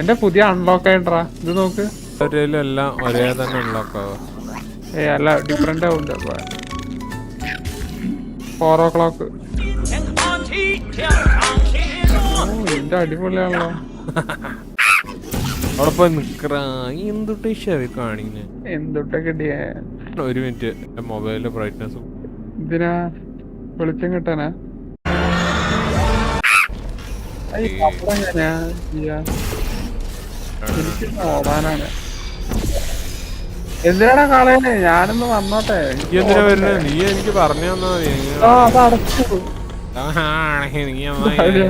എന്റെ പുതിയ അൺലോക്ക് ആയിട്ടാ ഇത് നോക്ക്. എല്ലാം ഒരേ തന്നെ അൺലോക്ക് ഏ അല്ല ഡിഫറെന്റ് ആവുന്നുണ്ട് അപ്പൊ ഫോർ ഓ ക്ലോക്ക് എന്റെ അടിപൊളിയാണല്ലോ. അവിടെ പോയി നിക്കറാ എന്തുട്ട് ഷെവി കാണിങ്ങനെ എന്തൊക്കെ കിട്ടിയേ? ഒരു മിനിറ്റ്. ബ്രൈറ്റ്നസ് ഇതിനാ വെളിച്ചം കിട്ടാനാ? ഐ, അവിടെ എങ്ങനെയാ? ചെയ്യാ? എനിക്ക് ഓടാനാണ് എന്തിനാടാ കളയണേ? ഞാനൊന്ന് വന്നോട്ടെ. എനിക്ക് എന്തിനാ വരുന്നത് നീ എനിക്ക് പറഞ്ഞു തന്നാ മതി. ആ അത് അടച്ചു. നീ അമ്മായി. അതെ.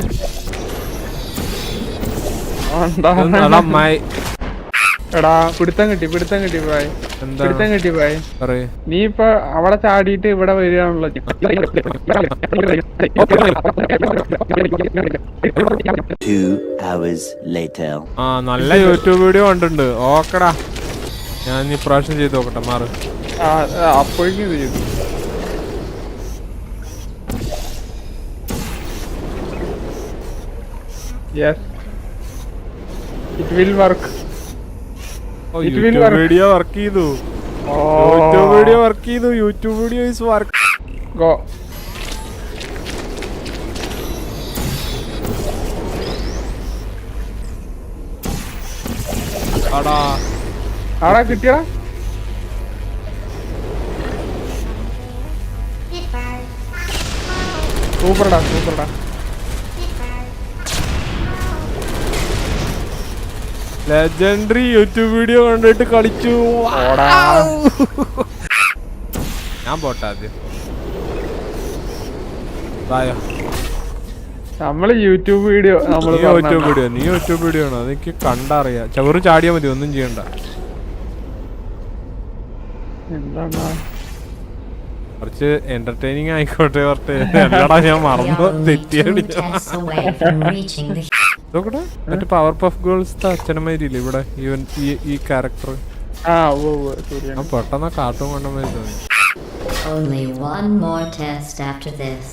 ആണ്ടാ. ഇതൊന്നും അല്ല അമ്മായി എടാ പിടുത്തം കിട്ടി പിടുത്തം കിട്ടി പോയി പിടുത്തം കിട്ടി പോയി നീ ഇപ്പൊ അവിടെ ചാടിയിട്ട് ഇവിടെ വരികയാണല്ലോ. Two hours later. ആ നല്ല യൂട്യൂബ് വീഡിയോ കണ്ടിട്ടുണ്ട്. ഓക്കടാ. ഞാൻ ഈ പ്രാവശ്യം ചെയ്ത് നോക്കട്ടെ മാറ്. അപ്പോഴേക്കും ഇത് ചെയ്തു. Yes it will work YouTube. Video work ചെയ്തു. യൂട്യൂബ് വീഡിയോ വർക്ക് ചെയ്തു. YouTube video is work go. ആടാ. ആടാ കിട്ടിയടാ. സൂപ്പർടാ സൂപ്പർടാ. ലെജൻഡറി യൂട്യൂബ് വീഡിയോ കണ്ടിട്ട് കളിച്ചു. ഞാൻ പോട്ടെ ആദ്യം. നമ്മൾ യൂട്യൂബ് വീഡിയോ നമ്മൾ യൂട്യൂബ് വീഡിയോ നീ യൂട്യൂബ് വീഡിയോ ആണ്? അതെനിക്ക് കണ്ടറിയാം. ചവറ് ചാടിയാ മതി ഒന്നും ചെയ്യണ്ട. കുറച്ച് എന്റർടൈനിങ് ആയിക്കോട്ടെ കുറച്ച് ഞാൻ മറന്നു. തെറ്റിയാണ് നോക്കട്ടെ മറ്റേ പവർ പഫ് ഗേൾസ് അച്ഛനമാരില്ലേ ഇവിടെ ഇവൻ ഈ ഈ ക്യാരക്ടർ പെട്ടെന്ന് കാട്ടും കൊണ്ടുപോയി തോന്നി Only one more test after this.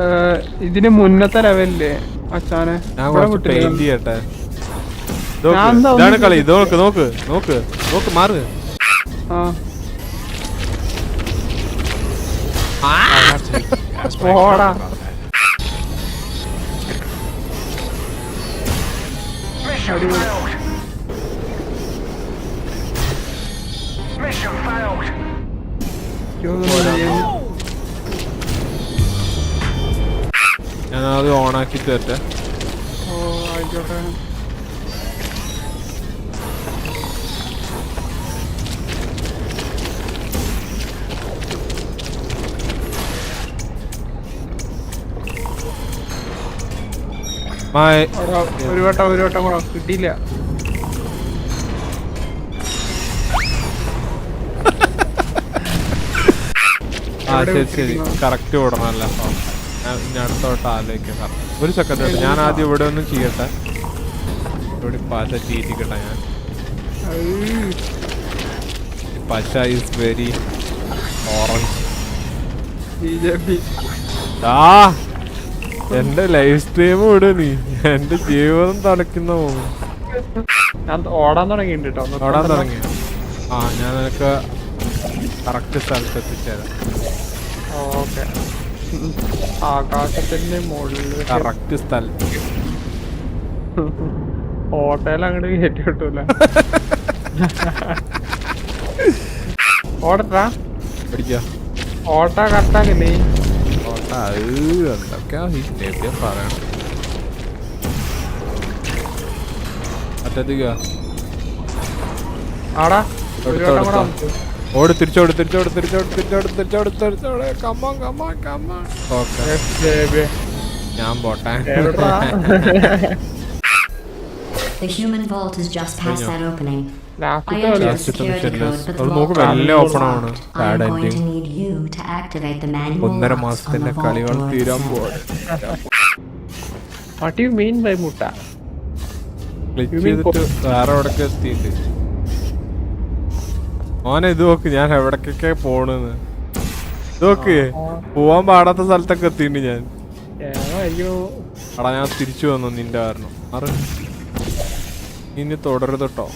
ഏഹ്, ഇതിന് മുന്നത്തെ ലെവലില്ലേ അച്ഛനെ ഞാൻ? പെയിന്റ് ചെയ്യട്ടെ നോക്ക്, ഇതാണ് കളി ഇത് നോക്ക് നോക്ക് നോക്ക് നോക്ക് മാറ് ആ പോടാ ഞാൻ അത് ഓണാക്കി തരട്ടെ ഓ ആയിക്കോട്ടെ. ഒരു വട്ടം ഒരു വട്ടം കൂടെ കിട്ടിയില്ല. ആ ശരി ശരി? കറക്റ്റ് ഓടണമല്ല ഇനി അടുത്തോട്ട് ആലോചിക്കാം. ഒരു സെക്കൻഡ് ഞാൻ ആദ്യം ഇവിടെ ഒന്നും ചെയ്യട്ടെ. ഇവിടെ പശ ചീറ്റിക്കട്ടെ ഞാൻ. പശ is very orange B J P. ആ. എന്റെ ലൈഫ് സ്ട്രീം വിട് നീ. എന്റെ ജീവിതം തടക്കുന്ന പോകും ഞാൻ ഓടാൻ തുടങ്ങി ഓടാൻ. തുടങ്ങിയ ആ ഞാൻ നിനക്ക് കറക്റ്റ് സ്ഥലത്ത് എത്തിച്ചേരാം. ഓക്കെ. ആകാശത്തിന്റെ മുകളിൽ കറക്റ്റ് സ്ഥലത്ത്. ഓട്ടയിൽ അങ്ങോട്ട് കയറ്റി കിട്ടൂല ഓടട്ടാ. ഓട്ട കറക്റ്റാക്കില്ലേ ഓട്ടാ അത് എന്തൊക്കെയാ സ്റ്റേഡിയം പറയണം മറ്റേതിക ആടാ. ഓട് തിരിച്ചോട് തിരിച്ചോട് തിരിച്ചോട് തിരിച്ചോട് തിരിച്ചോട് തിരിച്ചോട് കമ്മ കമ്മ കമ്മ ഓക്കെ Yes, ഞാൻ പോട്ടെ? The human vault is just past that opening. I entered the. Security code, but the vault നോക്ക് locked. I am going to need you to activate the manual locks on the vault കളികൾ doors. What do you mean by എത്തിയിട്ട് മോനെ ഇത് നോക്ക് ഞാൻ എവിടക്കൊക്കെ പോണെന്ന് ഇത് നോക്ക് പോവാൻ പാടാത്ത സ്ഥലത്തൊക്കെ എത്തിയിട്ടുണ്ട് ഞാൻ എടാ ഞാൻ തിരിച്ചു വന്നു നിന്റെ കാരണം ഇനി തുടരുത് കേട്ടോ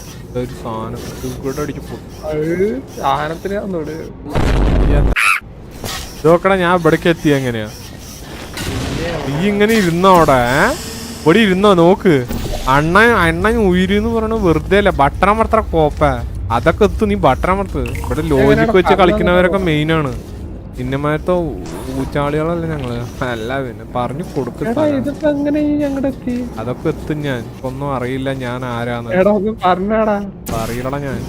ഒരു സാധനം. ഇവിടെ അടിച്ച് അത് സാധനത്തിനാന്നോട് ഞാൻ ഇവിടേക്ക് എത്തി എങ്ങനെയാ? നീ ഇങ്ങനെ ഇരുന്നോ അവിടെ ഇവിടെ ഇരുന്നോ നോക്ക്. അണ്ണ അണ്ണൻ ഉയരുന്ന് പറയണ വെറുതെ അല്ല. ബട്ടറമർത്ര കോപ്പ. അതൊക്കെ എത്തു നീ ബട്ടറമർത്ത് ഇവിടെ ലോജിക്ക് വെച്ച് കളിക്കുന്നവരൊക്കെ മെയിനാണ് ആണ്. ഇന്നമാരത്തെ ഊച്ചാളികളല്ല ഞങ്ങൾ? അല്ല പിന്നെ പറഞ്ഞു കൊടുക്കും അതൊക്കെ എത്തും ഞാൻ. ഒന്നും അറിയില്ല ഞാൻ ആരാന്ന്. പറഞ്ഞാടാ. അറിയില്ലടാ ഞാൻ.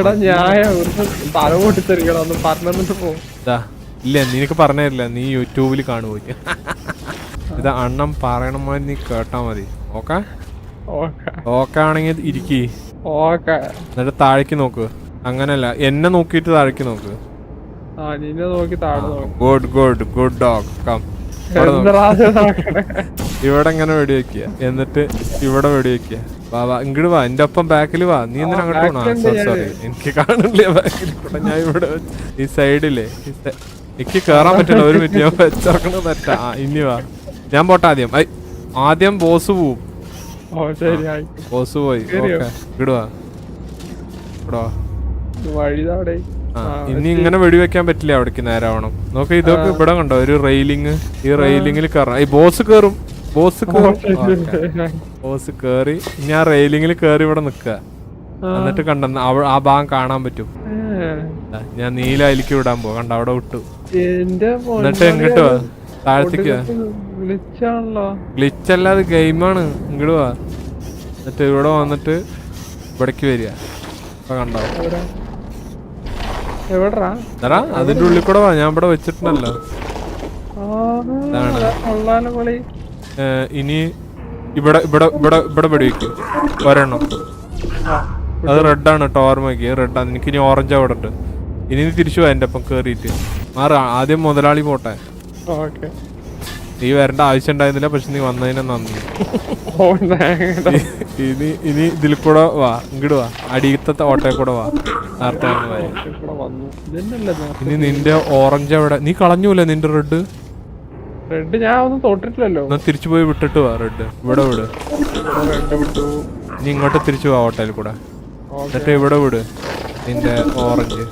എടാ ഞായ ഒരു തല പൊട്ടിത്തെറിക്കടാ. ഒന്ന് പറഞ്ഞിട്ട് പോ. ഇതാ ഇല്ല നിനക്ക് പറഞ്ഞില്ല നീ യൂട്യൂബിൽ കാണുപോയി ഇത് അണ്ണം പറയണമാതിരി നീ കേട്ടാ മതി. ഓക്കെ. ഓക്കെ ആണെങ്കിൽ ഇരിക്കി. ഓക്കെ. എന്നിട്ട് താഴേക്ക് നോക്ക്. അങ്ങനല്ല എന്നെ നോക്കിയിട്ട് താഴേക്ക് നോക്ക്. നിന്നെ നോക്കി താഴെ good good good dog come ഇവിടെ ഇങ്ങനെ വെടിവെക്കുക. എന്നിട്ട് ഇവിടെ വെടിവെക്കുക. വാ വാ ഇങ്ങോട്ട് വാ എന്റെ ഒപ്പം ബാക്കിൽ വാ. നീ എന്തിനാ അങ്ങോട്ട് പോണോ? സോറി എനിക്ക് കാണില്ല ബാക്കിൽ കൂടെ. ഞാൻ ഇവിടെ ഈ സൈഡിൽ എനിക്ക് കേറാൻ പറ്റില്ല. ഒരു മിനിറ്റ് ഞാൻ വെച്ചിറക്കണ തെറ്റാ. ഇനി വാ. ഞാൻ പോട്ടെ ആദ്യം. ആദ്യം ബോസ് പോവും. ബോസ് പോയി. ഇങ്ങോട്ട് ഓക്കെ ഇടുവാ ഇടുവാ വഴി ഇനി ഇങ്ങനെ വെടിവെക്കാൻ പറ്റില്ല അവിടേക്ക് നേരാവണം. നോക്ക് ഇതൊക്കെ ഇവിടെ കണ്ടോ ഒരു റെയിലിങ് ഈ റെയിലിങ്ങിൽ കയറണം ഈ ബോസ് കേറും ബോസ് കേറും. ബോസ് കേറി ഇനി ആ റെയിലിങ്ങിൽ കേറി ഇവിടെ നിക്ക എന്നിട്ട് കണ്ടെന്ന് ആ ഭാഗം കാണാൻ പറ്റും. ഞാൻ നീല അലിക്ക് വിടാൻ പോ കണ്ട അവിടെ വിട്ടു എന്നിട്ട് എങ്ങോട്ട് വാ? താഴത്തേക്ക് ഗ്ലിച്ച് അല്ലാതെ ഗെയിമാണ് ഇങ്ങോട്ട് വാ. എന്നിട്ട് ഇവിടെ വന്നിട്ട് ഇവിടേക്ക് വരിക. കണ്ടോ? അതിന്റെ ഉള്ളിൽ കൂടെ വാ ഞാൻ ഇവിടെ വെച്ചിട്ടുണ്ടല്ലോ. ഇനി ഇവിടെ ഇവിടെ ഇവിടെ ഇവിടെ വെടിവെക്കും. ഒരെണ്ണം. അത് റെഡാണ് കേട്ടോ ഓർമ്മയ്ക്ക്. റെഡാണ് എനിക്ക് ഇനി ഓറഞ്ച് അവിടെ ഉണ്ട്. ഇനി തിരിച്ചു പോവാ എന്റെ ഒപ്പം കയറിയിട്ട് മാറ ആദ്യം മുതലാളി പോട്ടെ. ഓക്കെ. നീ വരേണ്ട ആവശ്യം ഉണ്ടായിരുന്നില്ല പക്ഷെ നീ വന്നതിനെ നന്ദി. ഇനി ഇനി ഇതിൽ കൂടെ വാ ഇങ്ങോട്ട് വാ. അടിയത്തെ ഓട്ടയിൽ കൂടെ വാ. നേരത്തെ ഇനി നിന്റെ ഓറഞ്ച് അവിടെ നീ കളഞ്ഞൂല നിന്റെ റെഡ്? റെഡ് ഞാൻ ഒന്നും തൊട്ടിട്ടില്ലല്ലോ. എന്നാ തിരിച്ചു പോയി വിട്ടിട്ട് വാ റെഡ്. ഇവിടെ വിട്. നീ ഇങ്ങോട്ട് തിരിച്ചു വാ ഓട്ടയിൽ കൂടെ. എന്നിട്ട് ഇവിടെ വിട് നിന്റെ ഓറഞ്ച്.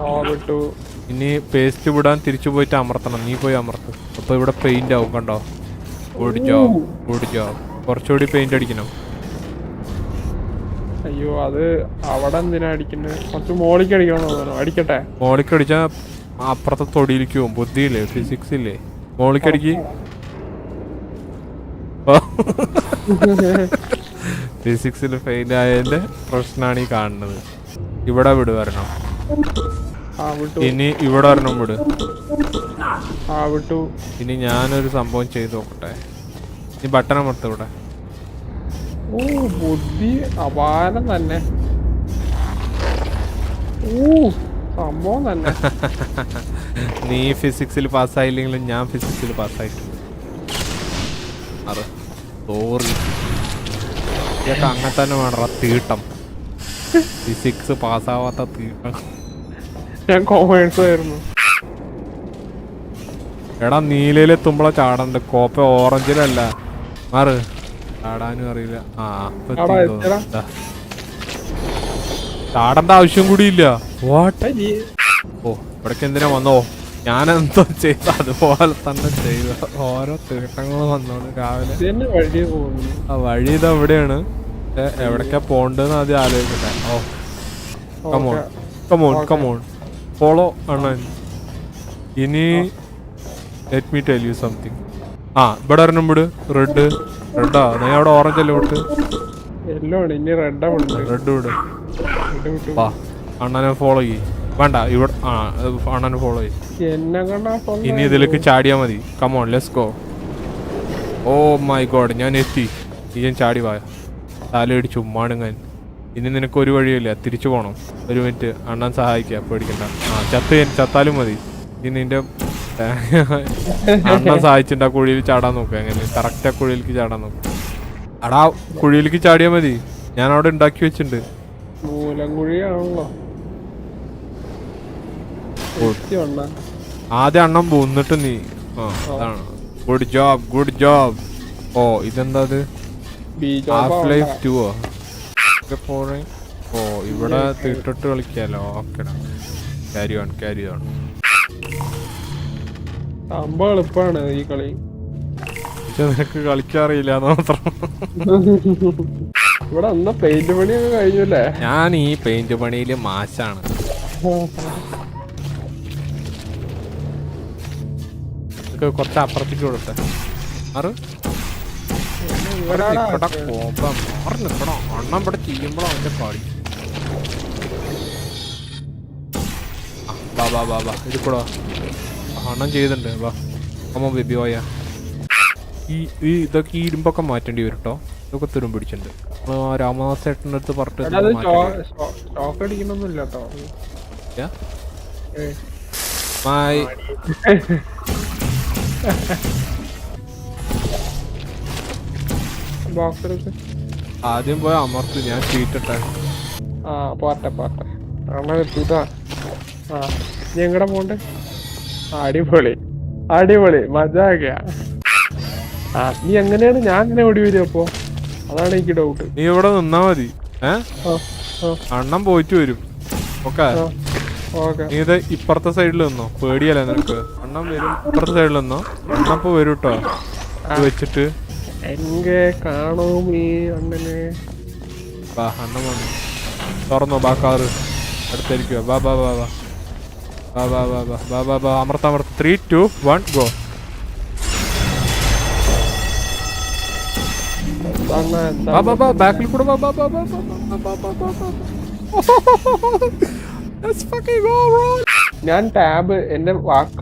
ആ വിട്ടു. ഇനി പേസ്റ്റ് വിടാൻ തിരിച്ചു പോയിട്ട് അമർത്തണം. നീ പോയി അമർത്ത്. അപ്പൊ ഇവിടെ പെയിന്റ് ആവും കണ്ടോ? ഗുഡ് ജോബ് ഗുഡ് ജോബ് കുറച്ചുകൂടി പെയിന്റ് അടിക്കണം. അയ്യോ അത് അവിടെ എന്തിനാ അടിക്കുന്നത് കുറച്ച് മോളിക്ക് അടിക്കണോ അടിക്കട്ടെ. മോളിക്ക് അടിച്ചാ അപ്പുറത്തെ തൊടിയിലേക്ക് പോകും. ബുദ്ധിയില്ലേ? ഫിസിക്സ് ഇല്ലേ? മോളിക്ക് അടിക്ക്. ഫിസിക്സിൽ ഫെയിൽ ആയതിന്റെ പ്രശ്നമാണ് ഈ കാണുന്നത്. ഇവിടെ വിട് വരണം. ആ വിട്ടു ഇനി ഇവിടെ വരണം വിട്. വിട്ടു. ഇനി ഞാനൊരു സംഭവം ചെയ്ത് നോക്കട്ടെ. ഇനി ബട്ടൺ അമർത്ത ഇവിടെ? ഓ ബുദ്ധി അപാരം തന്നെ. ഓ സംഭവം തന്നെ. നീ ഫിസിക്സിൽ പാസ്സായില്ലെങ്കിലും ഞാൻ ഫിസിക്സിൽ പാസ്സായിട്ടുണ്ട് അത് സോറി ഇതൊക്കെ അങ്ങനെ തന്നെ വേണ്ട തീട്ടം. ഫിസിക്സ് പാസ്സാവാത്ത തീട്ടം. ഞാൻ കോമേഴ്സ് ആയിരുന്നു എടാ നീലയിലെത്തുമ്പോളാ ചാടണ്ട്. കോപ്പ ഓറഞ്ചിലല്ല. മാറ്. ചാടാനും അറിയില്ല. ആ ഇപ്പൊ എത്തിയെടാ. ദാ. ചാടേണ്ട ആവശ്യം കൂടി ഇല്ല വാട്ട് ഏയ്, ഓ ഇവിടേക്ക് എന്തിനാ വന്നോ? ഞാൻ എന്തോ ചെയ്ത? അതുപോലെ തന്നെ ചെയ്ത. ഓരോ തീട്ടങ്ങൾ വന്നോളൂ രാവിലെ. ഇത് തന്നെ വഴി പോകുന്നു. ആ വഴി ഇത് എവിടെയാണ് എവിടേക്കാ പോണ്ടെന്ന് ആദ്യം ആലോചിക്കട്ടെ. ഓ come on come on come on follow അണ്ണൻ ഇനി let me tell you something ആ ഇവിടെ ഒരെണ്ണം വിട് റെഡ് റെഡാ നീ അവിടെ ഓറഞ്ച് അല്ലേ വിട്ട് റെഡാ വിട് വാ അണ്ണനെ ഫോളോ ചെയ്യ്. വേണ്ട ഇവിടെ ആ അണ്ണനെ ഫോളോ ചെയ്യ്. ഇനി ഇതിലേക്ക് ചാടിയാ മതി. Come on let's go oh my god ഞാൻ എത്തി. ഈ ഞാൻ ചാടി വായ തലയിടിച്ച് ഉമ്മാടുങ്ങാൻ ഇനി നിനക്ക് ഒരു വഴിയില്ല തിരിച്ചു പോകണം ഒരു മിനിറ്റ് അണ്ണൻ സഹായിക്കുക പേടിക്കണ്ട ആ ചത്ത് ചത്താലും മതി. ഇനി നിന്റെ അണ്ണൻ സഹായിച്ചിട്ട് ആ കുഴിയിൽ ചാടാൻ നോക്കുക എങ്ങനെ? കറക്റ്റ് ആ കുഴിയിലേക്ക് ചാടാൻ നോക്കുക അടാ കുഴിയിലേക്ക് ചാടിയാ മതി. ഞാൻ അവിടെ ഉണ്ടാക്കി വെച്ചിട്ടുണ്ട്. ആദ്യം അണ്ണം പോന്നിട്ട് നീ ആ അതാണ്. Good job good job oh ഇതെന്താ അത്? Half life two oh? ഇവിടെ തീട്ടിട്ട് കളിക്കാലോ? Okay carry on carry on സംഭവം എളുപ്പമാണ് ഈ കളി. പക്ഷെ നിനക്ക് കളിക്കാറില്ല മാത്രം. ഇവിടെ അന്ന പെയിന്റ് പണിയൊക്കെ കഴിഞ്ഞല്ലേ? ഞാൻ ഈ പെയിന്റ് പണിയിൽ മാശാണ്. കുറച്ച് അപ്പുറത്തേക്ക് കൊടുത്തേ. മാറ് ഇവിടെ നിക്കടാ കോപ്പം. മാറി നിക്കണോ അണ്ണം ഇവിടെ ചെയ്യുമ്പോഴോ അവന്റെ കളി. ആ, വാ വാ വാ വാ ഇത് കൂടെ വാ. ചെയ്തിട്ടുണ്ട്. വാ അമ്മ ബേബി പോയാ ഈ ഈ ഇതൊക്കെ ഈ ഇരുമ്പൊക്കെ മാറ്റേണ്ടി വരും കേട്ടോ ഇതൊക്കെ തുരും പിടിച്ചിട്ടുണ്ട്. രാമദാസ് ചേട്ടന്റെ അടുത്ത് പറഞ്ഞിട്ട് എടാ, ബോക്സ് ആദ്യം പോയ അമർത്ത് ഞാൻ ചീറ്റട്ടെ ആ പോട്ടെ പോട്ടെ അണ്ണ എത്തൂട്ടാ ആ നീ എങ്ങടെ പോണ്ട്? അടിപൊളി. അടിപൊളി. മജാക്കിയ ആ നീ എങ്ങനെയാണ്? ഞാൻ ഇങ്ങനെ ഓടി വരും അപ്പോ? അതാണ് എനിക്ക് ഡൗട്ട് നീ ഇവിടെ നിന്നാ മതി. അണ്ണം പോയിട്ട് വരും. ഓക്കെ? നീ ഇത് ഇപ്പുറത്തെ സൈഡിൽ നിന്നോ? പേടിയല്ലേ നിനക്ക്? അണ്ണം വരും ഇപ്പുറത്തെ സൈഡിൽ നിന്നോ? അണ്ണപ്പോ വരും കേട്ടോ വെച്ചിട്ട്. എങ്കെ കാണും ഈ അണ്ണനെ വാ അണ്ണം വന്നു തുറന്നോ ബാ കാറ് അടുത്തായിരിക്കുക ബാ ബാ ബാ ബാ ബാ ബാ ബാ ബാ ബാ ബാ ബാ അമർത്ത അമർത്ത ത്രീ ടു വൺ ഗോ ബാ ബാ ബാ ബാക്കിൽ കൂടെ ബാ ബാ ബാ ബാ ബാ ബാ ബാ ബാ ബാ ബാ ബാ Let's fucking go bro ഞാൻ ടാബ് എന്റെ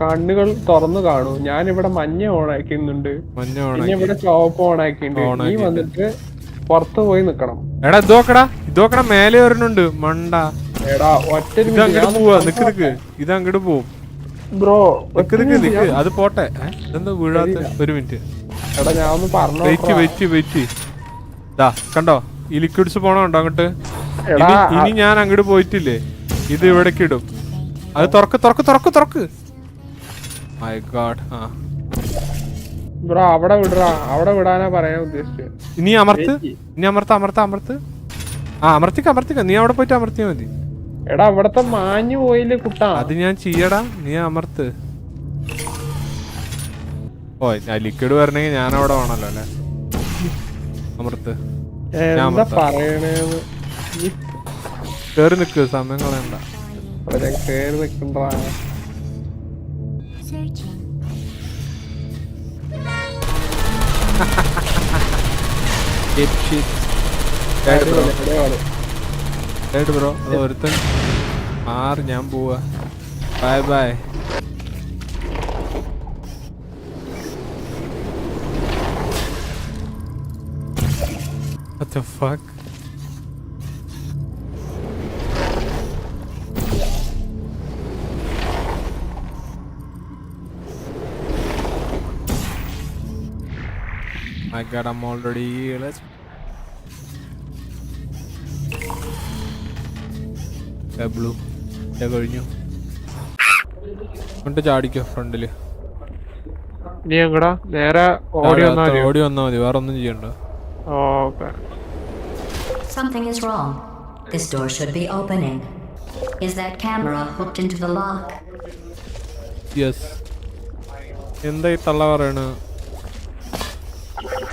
കണ്ണുകൾ തുറന്നു കാണൂ. ഞാൻ ഇവിടെ മഞ്ഞ ഓൺ ആക്കുന്നുണ്ട് പിന്നെ ഇവിടെ ചുവപ്പ് ഓൺ ആക്കിയിട്ടുണ്ട് നീ വന്നിട്ട് പുറത്ത് പോയി നിക്കണം എടാ ഇതോക്കടാ ഇതോക്കട മേലെ വരുന്നുണ്ട് മണ്ട. എടാ ഒറ്റ അങ്ങോട്ട് പോവാ. നിക്ക് നിക്ക്. ഇത് അങ്ങോട്ട് പോവും. ബ്രോ നിക്ക് നിക്ക് നിക്ക്. അത് പോട്ടെ. ഏ? ഇതെന്താ വീഴാത്ത ഒരു മിനിറ്റ്? എടാ ഞാൻ ഒന്ന് പറഞ്ഞു വെയിറ്റ് വെയിറ്റ് വെയിറ്റ്. ദാ കണ്ടോ? ഈ ലിക്വിഡ്സ് പോണോ അങ്ങോട്ട്? എടാ, ഇനി ഇനി ഞാൻ അങ്ങോട്ട് പോയിട്ടില്ലേ? ഇത് ഇവിടേക്ക് ഇടും. അത് തുറക്ക് തുറക്ക് തുറക്ക് തുറക്ക്. മൈ ഗോഡ് ആ. ബ്രോ അവിടെ വിടറാ. അവിടെ വിടാനാ പറയാൻ ഉദ്ദേശിച്ചത് ഇനി അമർത്ത്. ഇനി അമർത്ത് അമർത്ത് അമർത്ത്. ആ അമർത്തിക്ക അമർത്തിക്ക. നീ അവിടെ പോയിട്ട് അമർത്തിയാ മതി. എടാ അവിടത്തെ മാഞ്ഞു പോയില്ലേ കുട്ടാ. അത് ഞാൻ ചെയ്യടാ. നീ അമർത്ത്. ഓ ഞാൻ ലിക്വിഡ് വരണെങ്കിൽ ഞാൻ അവിടെ വേണല്ലോ അല്ലെ? അമർത്ത്. കേറി നിക്ക് സമയം കളയണ്ട. ഇവിടെ കേറി നിക്കണ്ടാ ബ്രോ അത് ഒരുത്തൻ. മാറി ഞാൻ പോവാ. Bye bye What the fuck? My god, I'm already. Let's. Blue കഴിഞ്ഞു എന്നിട്ട് ചാടിക്കോ ഫ്രണ്ടിൽ നീ എങ്ങടാ നേരെ ഓടി വന്നാ മതി ഓടി വന്നാ മതി വേറെ ഒന്നും ചെയ്യണ്ട okay Something is wrong. This door should be opening. Is that camera hooked into the lock? Yes. എന്താ ഈ തള്ള പറയണ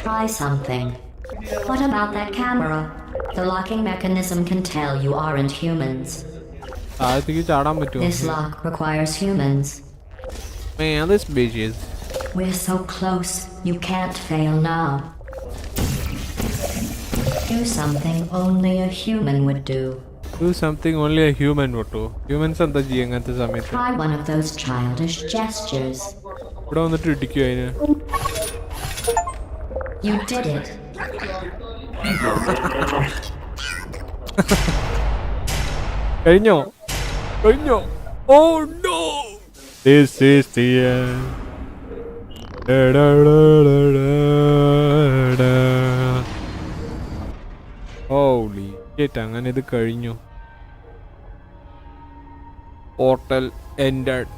Try something. What about that camera? The locking mechanism can tell you aren't humans. താഴത്തേക്ക് ചാടാൻ പറ്റുമോ This lock requires humans. Man, this bitch is. We're so close, you can't fail now. Do something only a human would do. Do something only a human would do. Humans എന്താ ചെയ്യുക അങ്ങനത്തെ സമയത്ത് Try one of those childish gestures. ഇവിടെ വന്നിട്ട് ഇടിക്കും അതിന് You did it. കഴിഞ്ഞോ? കഴിഞ്ഞോ? ഓ no this is the holy shit അങ്ങനെ ഇത് കഴിഞ്ഞു. Portal ended